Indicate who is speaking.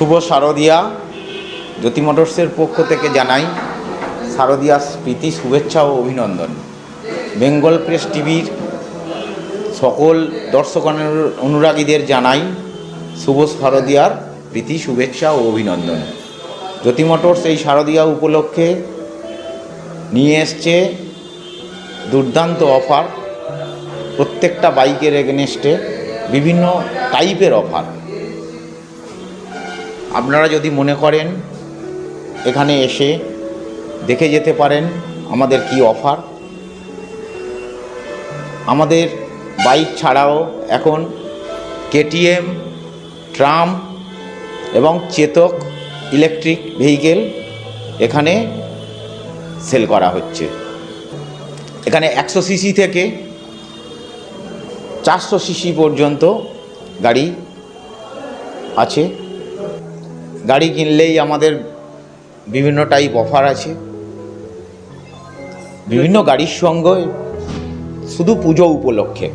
Speaker 1: শুভ শারদিয়া জ্যোতি মোটরসের পক্ষ থেকে জানাই শারদিয়া প্রীতি শুভেচ্ছা ও অভিনন্দন। বেঙ্গল প্রেস টিভির সকল দর্শক অনুরাগীদের জানাই শুভ শারদিয়ার প্রীতি, শুভেচ্ছা ও অভিনন্দন। জ্যোতি মোটরস এই শারদিয়া উপলক্ষে নিয়ে এসছে দুর্দান্ত অফার। প্রত্যেকটা বাইকের এগেনস্টে বিভিন্ন টাইপের অফার। আপনারা যদি মনে করেন এখানে এসে দেখে যেতে পারেন আমাদের কি অফার। আমাদের বাইক ছাড়াও এখন কেটিএম, ট্রাম এবং চেতক ইলেকট্রিক ভেহিকেল এখানে সেল করা হচ্ছে। এখানে একশো সিসি থেকে চারশো সিসি পর্যন্ত গাড়ি আছে। গাড়ি কিনলেই আমাদের বিভিন্ন টাইপ অফার আছে। বিভিন্ন গাড়ির সঙ্গে শুধু পুজো উপলক্ষে।